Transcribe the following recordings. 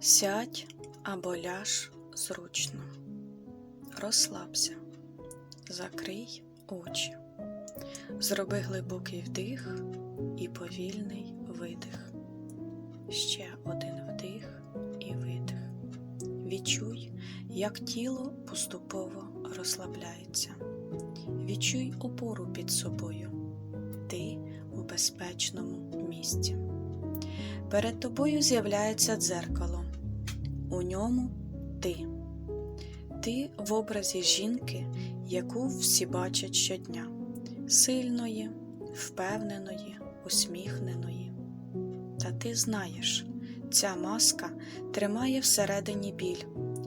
Сядь або ляж зручно, розслабся, закрий очі, зроби глибокий вдих і повільний видих. Ще один вдих і видих. Відчуй, як тіло поступово розслабляється. Відчуй опору під собою. Ти у безпечному місці. Перед тобою з'являється дзеркало. У ньому ти. Ти в образі жінки, яку всі бачать щодня, сильної, впевненої, усміхненої. Та ти знаєш, ця маска тримає всередині біль,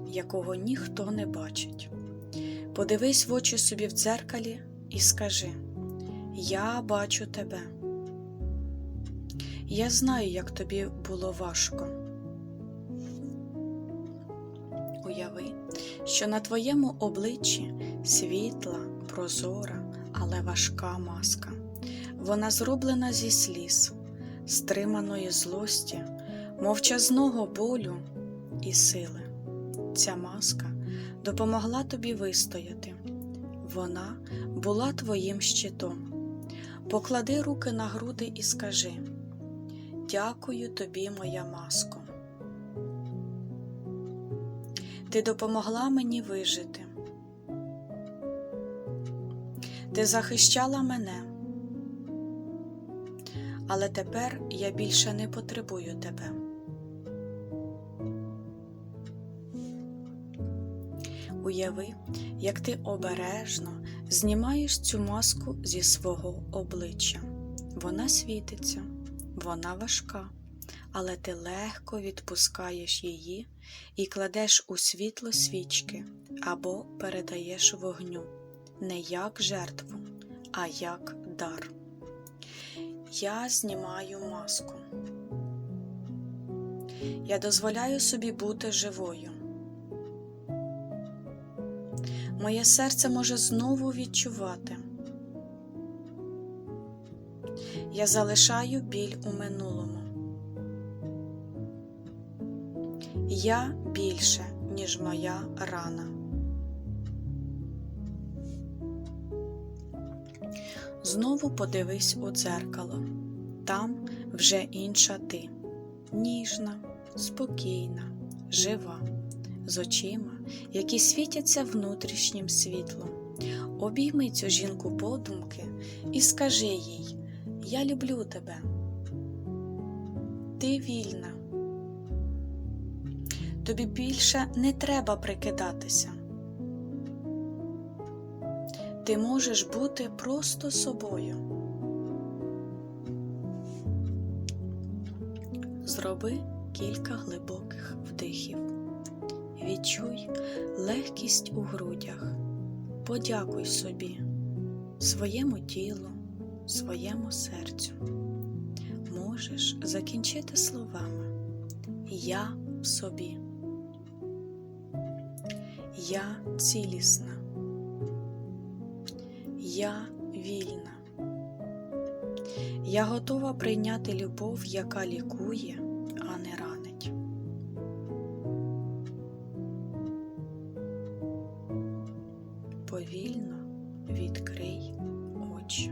якого ніхто не бачить. Подивись в очі собі в дзеркалі і скажи: Я бачу тебе. Я знаю, як тобі було важко. Уяви, що на твоєму обличчі світла, прозора, але важка маска. Вона зроблена зі сліз, стриманої злості, мовчазного болю і сили. Ця маска допомогла тобі вистояти. Вона була твоїм щитом. Поклади руки на груди і скажи: Дякую тобі, моя маско. Ти допомогла мені вижити. Ти захищала мене. Але тепер я більше не потребую тебе. Уяви, як ти обережно знімаєш цю маску зі свого обличчя. Вона світиться, вона важка, але ти легко відпускаєш її і кладеш у світло свічки або передаєш вогню не як жертву, а як дар. Я знімаю маску. Я дозволяю собі бути живою. Моє серце може знову відчувати. Я залишаю біль у минулому. Я більше, ніж моя рана. Знову подивись у дзеркало. Там вже інша ти, ніжна, спокійна, жива, з очима, які світяться внутрішнім світлом. Обійми цю жінку подумки і скажи їй: Я люблю тебе. Ти вільна. Тобі більше не треба прикидатися. Ти можеш бути просто собою. Зроби кілька глибоких вдихів. Відчуй легкість у грудях. Подякуй собі, своєму тілу, своєму серцю. Можеш закінчити словами Я в собі. Я цілісна, я вільна. Я готова прийняти любов, яка лікує, а не ранить. Повільно відкрий очі.